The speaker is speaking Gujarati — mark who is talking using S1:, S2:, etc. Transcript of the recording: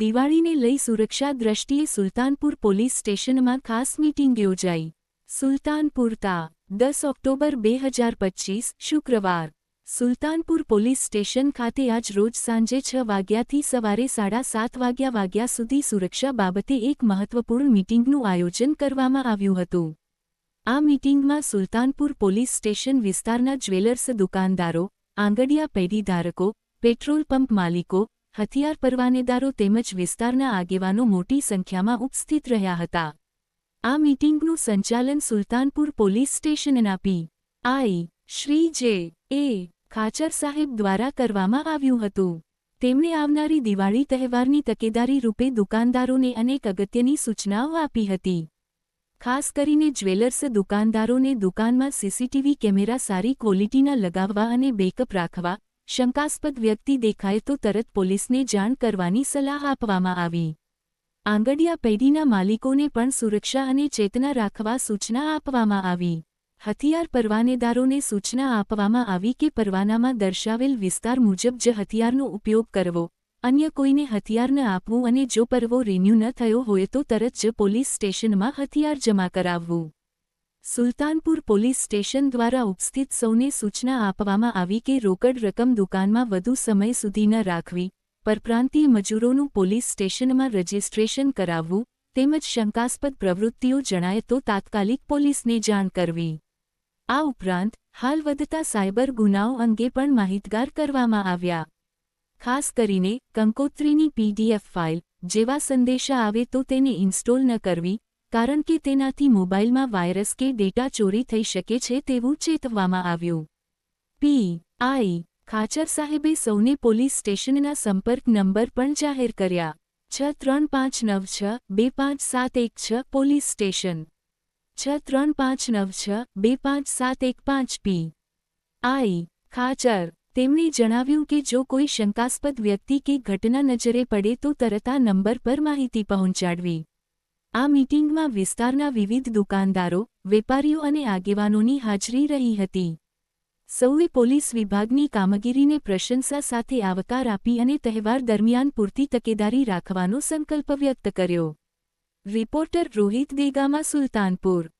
S1: દિવાળીને લઈ સુરક્ષા દ્રષ્ટિએ સુલતાનપુર પોલીસ સ્ટેશનમાં ખાસ મીટિંગ યોજાઈ. સુલતાનપુર તા, દસ ઓક્ટોબર બે હજાર પચ્ચીસ શુક્રવાર. સુલતાનપુર પોલીસ સ્ટેશન ખાતે આજ રોજ સાંજે છ વાગ્યાથી સવારે સાડા સાત વાગ્યા વાગ્યા સુધી સુરક્ષા બાબતે એક મહત્વપૂર્ણ મીટિંગનું આયોજન કરવામાં આવ્યું હતું. આ મીટિંગમાં સુલતાનપુર પોલીસ સ્ટેશન વિસ્તારના જ્વેલર્સ, દુકાનદારો આંગડિયા પેઢીધારકો, પેટ્રોલ પંપ માલિકો હથિયાર પરવાનેદારો તેમજ વિસ્તારના આગેવાનો મોટી સંખ્યામાં ઉપસ્થિત રહ્યા હતા. આ મીટિંગનું સંચાલન સુલતાનપુર પોલીસ સ્ટેશનના પી. આઈ. શ્રી. જે. એ. ખાચર સાહેબ દ્વારા કરવામાં આવ્યું હતું. તેમણે આવનારી દિવાળી તહેવારની તકેદારી રૂપે દુકાનદારોને અનેક અગત્યની સૂચનાઓ આપી હતી. ખાસ કરીને જ્વેલર્સ દુકાનદારોને દુકાનમાં સીસીટીવી કેમેરા સારી ક્વોલિટીના લગાવવા અને બેકઅપ રાખવા શંકાસ્પદ વ્યક્તિ દેખાય તો તરત પોલીસને જાણ કરવાની સલાહ આપવામાં આવી. આંગડિયા પેઢીના માલિકોને પણ સુરક્ષા અને ચેતના રાખવા સૂચના આપવામાં આવી. હથિયાર પરવાનેદારોને સૂચના આપવામાં આવી કે પરવાનામાં દર્શાવેલ વિસ્તાર મુજબ જ હથિયારનો ઉપયોગ કરવો, અન્ય કોઈને હથિયાર ન આપવું અને જો પરવો રિન્યૂ ન થયો હોય તો તરત જ પોલીસ સ્ટેશનમાં હથિયાર જમા કરાવવું. સુલતાનપુર પોલીસ સ્ટેશન દ્વારા ઉપસ્થિત સૌને સૂચના આપવામાં આવી કે રોકડ રકમ દુકાનમાં વધુ સમય સુધી ન રાખવી પરપ્રાંતીય મજૂરોનું પોલીસ સ્ટેશનમાં રજીસ્ટ્રેશન કરાવવું, તેમજ શંકાસ્પદ પ્રવૃત્તિઓ જણાય તો તાત્કાલિક પોલીસને જાણ કરવી. આ ઉપરાંત, હાલ વધતા સાયબર ગુનાઓ અંગે પણ માહિતગાર કરવામાં આવ્યા. ખાસ કરીને, કંકોત્રીની પીડીએફ ફાઇલ, જેવા સંદેશા આવે તો તેને ઇન્સ્ટોલ ન કરવી કારણ કે તેનાથી મોબાઈલમાં વાયરસ કે ડેટા ચોરી થઈ શકે છે તેવું ચેતવવામાં આવ્યું. પી. આઈ. ખાચર સાહેબે સૌને પોલીસ સ્ટેશનના સંપર્ક નંબર પણ જાહેર કર્યા. છ ત્રણ પાંચ નવ છ બે પાંચ સાત એક છ પોલીસ સ્ટેશન. છ ત્રણ પાંચ નવ છ બે પાંચ સાત એક પાંચ પી. આઈ. ખાચર. તેમણે જણાવ્યું કે જો કોઈ શંકાસ્પદ વ્યક્તિ કે ઘટના નજરે પડે તો તરત આ નંબર પર માહિતી પહોંચાડવી. આ મીટિંગમાં વિસ્તારના વિવિધ દુકાનદારો, વેપારીઓ અને આગેવાનોની હાજરી રહી હતી. સૌએ પોલીસ વિભાગની કામગીરીને પ્રશંસા સાથે આવકાર આપી અને તહેવાર દરમિયાન પૂરતી તકેદારી રાખવાનો સંકલ્પ વ્યક્ત કર્યો. રિપોર્ટર રોહિત દેગામા, સુલતાનપુર.